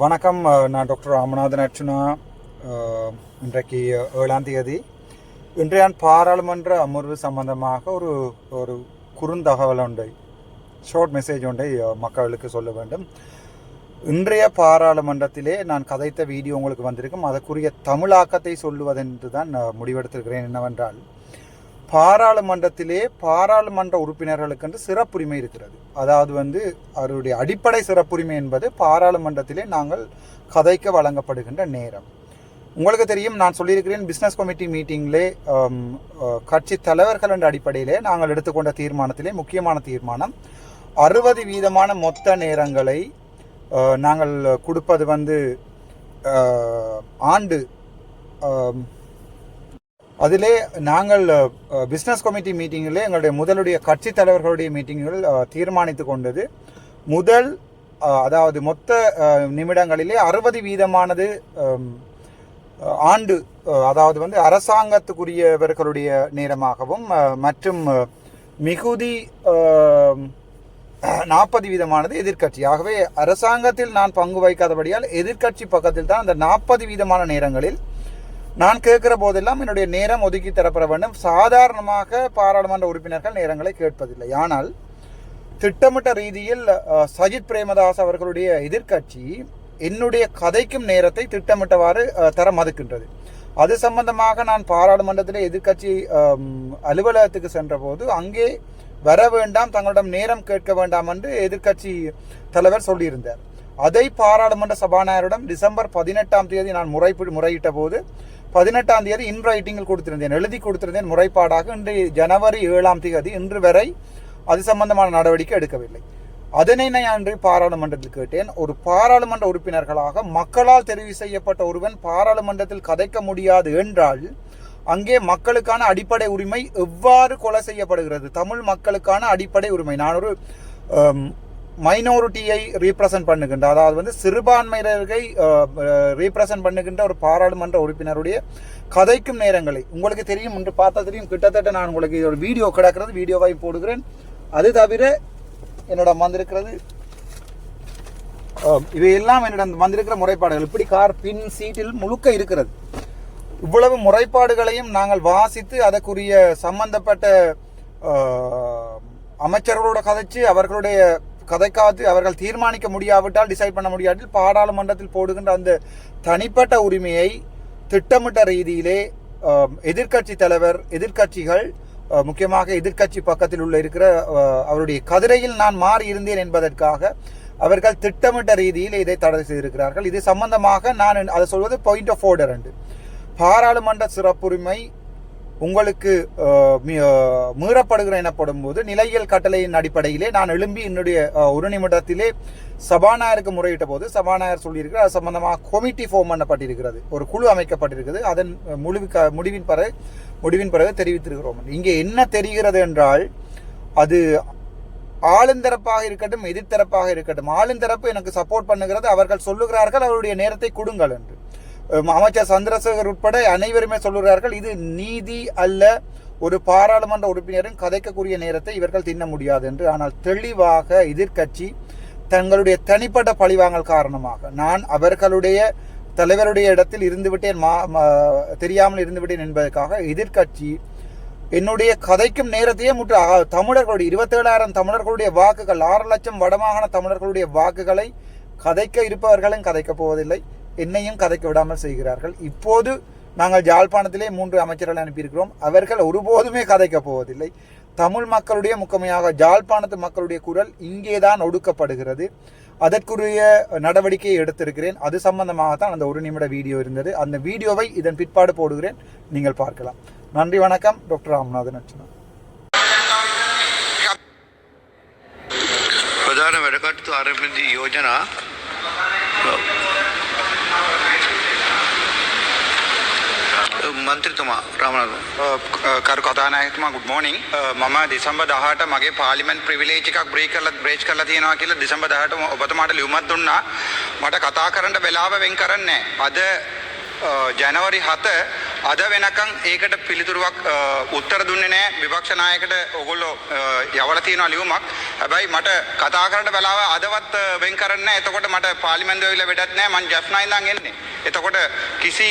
வணக்கம். நான் டாக்டர் ராமநாதன் அர்ச்சுனா இன்றைக்கு ஏழாம் தேதி. இன்றைய பாராளுமன்ற அமர்வு சம்பந்தமாக ஒரு ஒரு குறுந்தகவல் ஒன்றை ஷார்ட் மெசேஜ் ஒன்றை மக்களுக்கு சொல்ல வேண்டும். இன்றைய பாராளுமன்றத்திலே நான் கதைத்த வீடியோ உங்களுக்கு வந்திருக்கும். அதற்குரிய தமிழாக்கத்தை சொல்லுவதென்று தான் நான் முடிவெடுத்திருக்கிறேன். என்னவென்றால் பாராளுமன்றத்திலே பாராளுமன்ற உறுப்பினர்களுக்கென்று சிறப்புரிமை இருக்கிறது. அதாவது வந்து அவருடைய அடிப்படை சிறப்புரிமை என்பது பாராளுமன்றத்திலே நாங்கள் கதைக்க வழங்கப்படுகின்ற நேரம். உங்களுக்கு தெரியும் நான் சொல்லியிருக்கிறேன் பிஸ்னஸ் கமிட்டி மீட்டிங்கிலே கட்சி தலைவர்கள் என்ற அடிப்படையிலே நாங்கள் எடுத்துக்கொண்ட தீர்மானத்திலே முக்கியமான தீர்மானம் அறுபது வீதமான மொத்த நேரங்களை நாங்கள் கொடுப்பது வந்து ஆண்டு அதிலே நாங்கள் பிஸ்னஸ் கமிட்டி மீட்டிங்கிலே எங்களுடைய முதலுடைய கட்சி தலைவர்களுடைய மீட்டிங்குகள் தீர்மானித்து கொண்டது. முதல் அதாவது மொத்த நிமிடங்களிலே அறுபது வீதமானது ஆண்டு அதாவது வந்து அரசாங்கத்துக்குரியவர்களுடைய நேரமாகவும் மற்றும் மிகுதி நாற்பது வீதமானது எதிர்க்கட்சி. ஆகவே அரசாங்கத்தில் நான் பங்கு வைக்காதபடியால் எதிர்க்கட்சி பக்கத்தில் தான் அந்த நாற்பது வீதமான நேரங்களில் நான் கேட்கிற போதெல்லாம் என்னுடைய நேரம் ஒதுக்கி தரப்பட வேண்டும். சாதாரணமாக பாராளுமன்ற உறுப்பினர்கள் நேரங்களை கேட்பதில்லை. ஆனால் திட்டமிட்ட ரீதியில் சஜித் பிரேமதாஸ் அவர்களுடைய எதிர்க்கட்சி என்னுடைய கதைக்கும் நேரத்தை திட்டமிட்டவாறு தர மறுக்கின்றது. அது சம்பந்தமாக நான் பாராளுமன்றத்தில் எதிர்க்கட்சி அலுவலகத்துக்கு சென்றபோது அங்கே வர வேண்டாம் தங்களிடம் நேரம் கேட்க வேண்டாம் என்று எதிர்க்கட்சி தலைவர் சொல்லியிருந்தார். அதை பாராளுமன்ற சபாநாயகரிடம் டிசம்பர் பதினெட்டாம் தேதி நான் முறைப்பி முறையிட்ட போது பதினெட்டாம் தேதி இன் ரைட்டிங்கில் கொடுத்திருந்தேன். எழுதி கொடுத்திருந்தேன் முறைப்பாடாக. இன்று ஜனவரி ஏழாம் தேதி இன்று வரை அது சம்பந்தமான நடவடிக்கை எடுக்கவில்லை. அதனை நான் அன்று பாராளுமன்றத்தில் கேட்டேன். ஒரு பாராளுமன்ற உறுப்பினர்களாக மக்களால் தெரிவு செய்யப்பட்ட ஒருவன் பாராளுமன்றத்தில் கதைக்க முடியாது என்றால் அங்கே மக்களுக்கான அடிப்படை உரிமை எவ்வாறு கொலை செய்யப்படுகிறது? தமிழ் மக்களுக்கான அடிப்படை உரிமை. நான் ஒரு மைனாரிட்டியை ரீப்ரசன்ட் பண்ணுகின்ற அதாவது வந்து சிறுபான்மையினர்களை ரீப்ரசன்ட் பண்ணுகின்ற ஒரு பாராளுமன்ற உறுப்பினருடைய கதைக்கும் நேரங்களை. உங்களுக்கு தெரியும் என்று பார்த்தா தெரியும் கிட்டத்தட்ட நான் உங்களுக்கு இதோட வீடியோ கிடக்கிறது வீடியோவை போடுகிறேன். அது தவிர என்னிடம் வந்திருக்கிறது ஆம், இவையெல்லாம் என்னிடம் வந்திருக்கிற முறைப்பாடுகள். இப்படி கார் பின் சீட்டில் முழுக்க இருக்கிறது. இவ்வளவு முறைப்பாடுகளையும் நாங்கள் வாசித்து அதற்குரிய சம்பந்தப்பட்ட அமைச்சர்களோட கதைச்சு அவர்களுடைய கதைக்காத்து அவர்கள் தீர்மானிக்க முடியாவிட்டால் டிசைட் பண்ண முடியாட்டில் பாராளுமன்றத்தில் போடுகின்ற அந்த தனிப்பட்ட உரிமையை திட்டமிட்ட ரீதியிலே எதிர்க்கட்சி தலைவர் எதிர்க்கட்சிகள் முக்கியமாக எதிர்க்கட்சி பக்கத்தில் உள்ள இருக்கிற அவருடைய கதிரையில் நான் மாறி இருந்தேன் என்பதற்காக அவர்கள் திட்டமிட்ட ரீதியில் இதை தடை செய்திருக்கிறார்கள். இது சம்பந்தமாக நான் அதை சொல்வது பாயிண்ட் ஆஃப் ஆர்டர் என்று பாராளுமன்ற சிறப்புரிமை உங்களுக்கு அஹ், மீறப்படுகிற எனப்படும் போது நிலையியல் கட்டளையின் அடிப்படையிலே நான் எழும்பி என்னுடைய ஒரு நிமிடத்திலே சபாநாயருக்கு முறையிட்ட போது சபாநாயகர் சொல்லியிருக்கிறார் அது சம்பந்தமாக கொமிட்டி ஃபார்ம் பண்ணப்பட்டிருக்கிறது. ஒரு குழு அமைக்கப்பட்டிருக்கிறது. அதன் முடிவு முடிவின் பிறகு முடிவின் பிறகு தெரிவித்திருக்கிறோம். இங்கே என்ன தெரிகிறது என்றால் அது ஆளுந்தரப்பாக இருக்கட்டும் எதிர்த்தரப்பாக இருக்கட்டும். ஆளுந்தரப்பு எனக்கு சப்போர்ட் பண்ணுகிறது அவர்கள் சொல்லுகிறார்கள் அவருடைய நேரத்தை கொடுங்கள் என்று. அமைச்சர் சந்திரசேகர் உட்பட அனைவருமே சொல்கிறார்கள் இது நீதி அல்ல ஒரு பாராளுமன்ற உறுப்பினரின் கதைக்கக்கூடிய நேரத்தை இவர்கள் தின்ன முடியாது என்று. ஆனால் தெளிவாக எதிர்க்கட்சி தங்களுடைய தனிப்பட்ட பழிவாங்கல் காரணமாக நான் அவர்களுடைய தலைவருடைய இடத்தில் இருந்துவிட்டேன் மா மா- தெரியாமல் இருந்துவிட்டேன் என்பதற்காக எதிர்க்கட்சி என்னுடைய கதைக்கும் நேரத்தையே முற்று தமிழர்களுடைய இருபத்தேழாயிரம் தமிழர்களுடைய வாக்குகள் ஆறு லட்சம் வடமாகாண தமிழர்களுடைய வாக்குகளை கதைக்க இருப்பவர்களும் கதைக்கப் போவதில்லை. என்னையும் கதைக்க விடாமல் செய்கிறார்கள். இப்போது நாங்கள் ஜாழ்ப்பாணத்திலே மூன்று அமைச்சர்கள் அனுப்பியிருக்கிறோம். அவர்கள் ஒருபோதுமே கதைக்கப் போவதில்லை. தமிழ் மக்களுடைய முக்கமையாக ஜாழ்ப்பாணத்து மக்களுடைய குரல் இங்கே தான் ஒடுக்கப்படுகிறது. அதற்குரிய நடவடிக்கையை எடுத்திருக்கிறேன். அது சம்பந்தமாக தான் அந்த ஒரு நிமிட வீடியோ இருந்தது. அந்த வீடியோவை இதன் பிற்பாடு போடுகிறேன். நீங்கள் பார்க்கலாம். நன்றி வணக்கம். டாக்டர் ராமநாதன் அர்ச்சனா. பிரதான வெடக்காட்டு ஆரம்பித்த யோஜனா මන්ත්‍රතුමා රාමනාතුමා uh, uh, කරු කතානායකතුමා ගුඩ් මෝනිින් uh, මම දෙසම්බ දහට මගේ පාලිමෙන් ප්‍රවිලේච එකක් බ්‍රේ කරල බ්‍රේච් කරලා තියෙනවා කියලා දෙසම්බ දහට ඔබතුමාට ලියුමත් දුන්නා. මට කතා කරන්න වෙලාව වෙන් කරන්නේ අද ජනවරි හත අද වෙනකං ඒකට පිළිතුරුවක් අ, උත්තර දුන්නේ නෑ විපක්ෂ නායකට ඔගොල්ලෝ අ, යවලා තියෙනවා ලියුමක්. හැබැයි මට කතා කරන්න වෙලාව අදවත් අ, වෙන් කරන්න නෑ. එතකොට මට පාර්ලිමේන්තුව ඇවිල්ලා වැඩක් නෑ. මං ජැෆ්නා ඉඳන් එන්නේ. එතකොට කිසි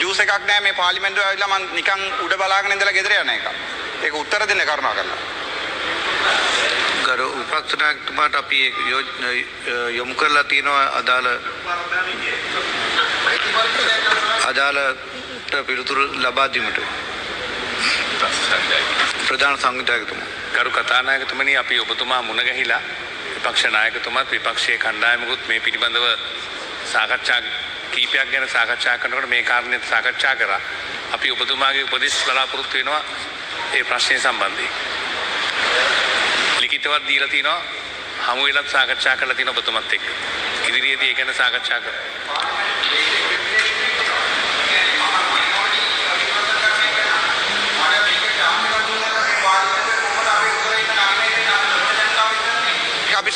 ජූස් එකක් නෑ මේ පාර්ලිමේන්තුව ඇවිල්ලා මං නිකන් උඩ බලාගෙන ඉඳලා ගෙදර යන එක. ඒක උත්තර දෙන්න කරුණා කරලා. ගරු විපක්ෂ නායකතුමාට අපි ඒ යෝජ- යොමු කරලා තියෙනවා අදාළ අදාළට පිළිතුරු ලබා දීමට ප්‍රධාන සංවිධායකතුමා ගරු කතානායකතුමනි අපි ඔබතුමා මුණ ගැහිලා විපක්ෂ නායකතුමත් විපක්ෂයේ කණ්ඩායමකුත් මේ පිළිබඳව සාකච්ඡා කීපයක් ගැන සාකච්ඡා කරනකොට මේ කාරණයට සාකච්ඡා කරා. අපි ඔබතුමාගේ උපදෙස් බලාපොරොත්තු වෙනවා ඒ ප්‍රශ්නය සම්බන්ධයෙන්. ලිඛිතවත් දීලා තිනවා හමු වෙලත් සාකච්ඡා කරලා තියෙන ඔබතුමත් එක්ක. ඉදිරියේදී ඒ ගැන සාකච්ඡා කරමු.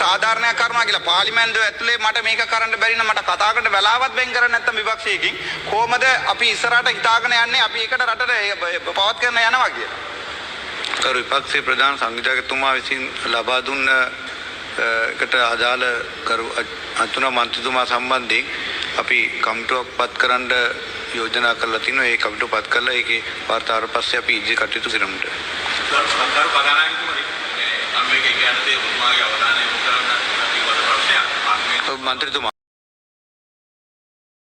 සාධාරණයක් කරනවා කියලා. පාර්ලිමේන්තුව ඇතුලේ මට මේක කරන්න බැරි නම් මට කතා කරන්න වෙලාවත් වෙන් කරන්න නැත්තම් විපක්ෂයකින්. කොහමද අපි ඉස්සරහට හිතාගෙන යන්නේ? අපි ඒකට රටට පවත් කරන යනවා කියලා. ගරු විපක්ෂයේ ප්‍රධාන සංවිධායකතුමා විසින් ලබා දුන්න එකට අදාළ ගරු අතුන මන්ත්‍රතුමා සම්බන්ධයෙන් අපි කමිටුවක් පත් කරන්න යෝජනා කරලා තිනවා. ඒ කමිටුව පත් කරලා ඒකේ වාර්තාවර පස්සේ අපි ඉදිරි කටයුතු කරමුට മന്ത്രിതുമാണ്